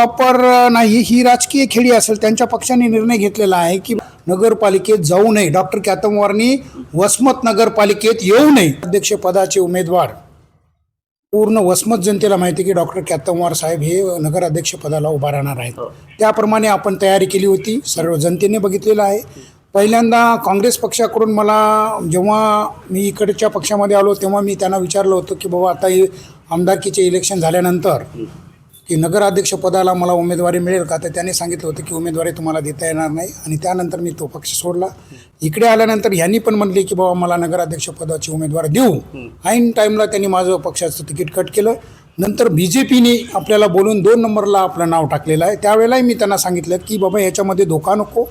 वापर नाही ही राजकीय खेळी असेल त्यांच्या पक्षाने निर्णय घेतलेला आहे की नगरपालिकेत जाऊ नये. डॉक्टर कॅतमवारनी वसमत नगरपालिकेत येऊ नये. अध्यक्षपदाचे उमेदवार. पूर्ण वसमत जनतेला माहिती आहे की डॉक्टर कॅतमवार साहेब हे नगराध्यक्षपदाला उभा राहणार आहेत. त्याप्रमाणे आपण तयारी केली होती सर्व जनतेने बघितलेलं आहे. पहिल्यांदा काँग्रेस पक्षाकडून मला जेव्हा मी इकडच्या पक्षामध्ये आलो तेव्हा मी त्यांना विचारलं होतं की बाबा आता हे आमदारकीचे इलेक्शन झाल्यानंतर की नगराध्यक्षपदाला मला उमेदवारी मिळेल का? तर त्यांनी सांगितलं होतं की उमेदवारी तुम्हाला देता येणार नाही. आणि त्यानंतर मी तो पक्ष सोडला. इकडे आल्यानंतर ह्यांनी पण म्हणले की बाबा मला नगराध्यक्षपदाची उमेदवार देऊ. ऐन टाईमला त्यांनी माझं पक्षाचं तिकीट कट केलं. नंतर बी जे पीने आपल्याला बोलून दोन नंबरला आपलं नाव टाकलेलं आहे. त्यावेळेलाही मी त्यांना सांगितलं की बाबा याच्यामध्ये धोका नको.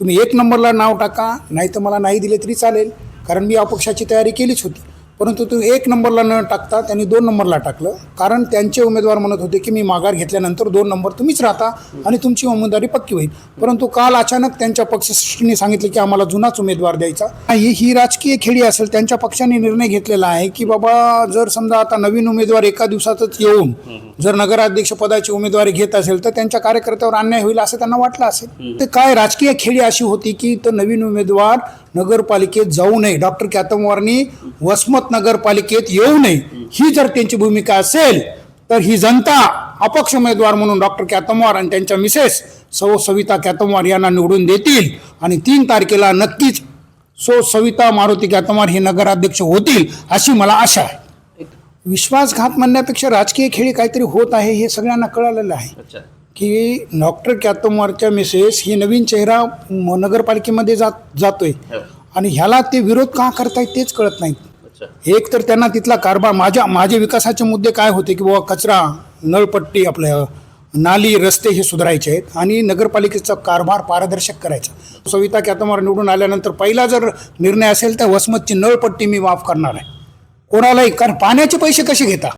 तुम्ही एक नंबरला नाव टाका. नाही तर मला नाही दिले तरी चालेल. कारण मी अपक्षाची तयारी केलीच होती. परंतु तू एक नंबरला न टाकता त्यांनी दोन नंबरला टाकलं. कारण त्यांचे उमेदवार म्हणत होते की मी माघार घेतल्यानंतर दोन नंबर तुम्हीच राहता आणि तुमची उमेदवारी पक्की होईल. परंतु काल अचानक त्यांच्या पक्षश्रेष्ठींनी सांगितले की आम्हाला जुनाच उमेदवार द्यायचा. ही ही राजकीय खेळी असेल त्यांच्या पक्षाने निर्णय घेतलेला आहे की बाबा जर समजा आता नवीन उमेदवार एका दिवसातच येऊन जर नगराध्यक्ष पदाची उमेदवारी घेत असेल तर त्यांच्या कार्यकर्त्यावर अन्याय होईल असं त्यांना वाटलं असेल. ते काय राजकीय खेळी अशी होती की तर नवीन उमेदवार नगरपालिकेत जाऊ नये. डॉक्टर कॅतमवारनी वसमत नगरपालिकेत येऊ नये. ही जर त्यांची भूमिका असेल तर ही जनता अपक्ष उमेदवार म्हणून डॉक्टर कॅतमवार आणि त्यांच्या मिसेस सौ सविता कॅतमवार यांना निवडून देतील. आणि तीन तारखेला नक्कीच सो सविता मारुती कॅतमवार हे नगराध्यक्ष होतील अशी मला आशा आहे. विश्वासघात म्हणण्यापेक्षा राजकीय खेळी काहीतरी होत आहे हे सगळ्यांना कळालेलं आहे. अच्छा. की डॉक्टर कॅतमवारच्या मिसेस ही नवीन चेहरा म- नगरपालिकेमध्ये जात जातोय. हो. आणि ह्याला ते विरोध का करतायत तेच कळत नाही. अच्छा. एक तर त्यांना तिथला कारभार माझ्या माझे विकासाचे मुद्दे काय होते की बाबा कचरा नळपट्टी आपल्या नाली रस्ते हे सुधारायचे आहेत आणि नगरपालिकेचा कारभार पारदर्शक करायचा. सविता कॅतमार निवडून आल्यानंतर पहिला जर निर्णय असेल तर वसमतची नळपट्टी मी माफ करणार आहे. कोणालाही कारण पाण्याचे पैसे कसे घेता?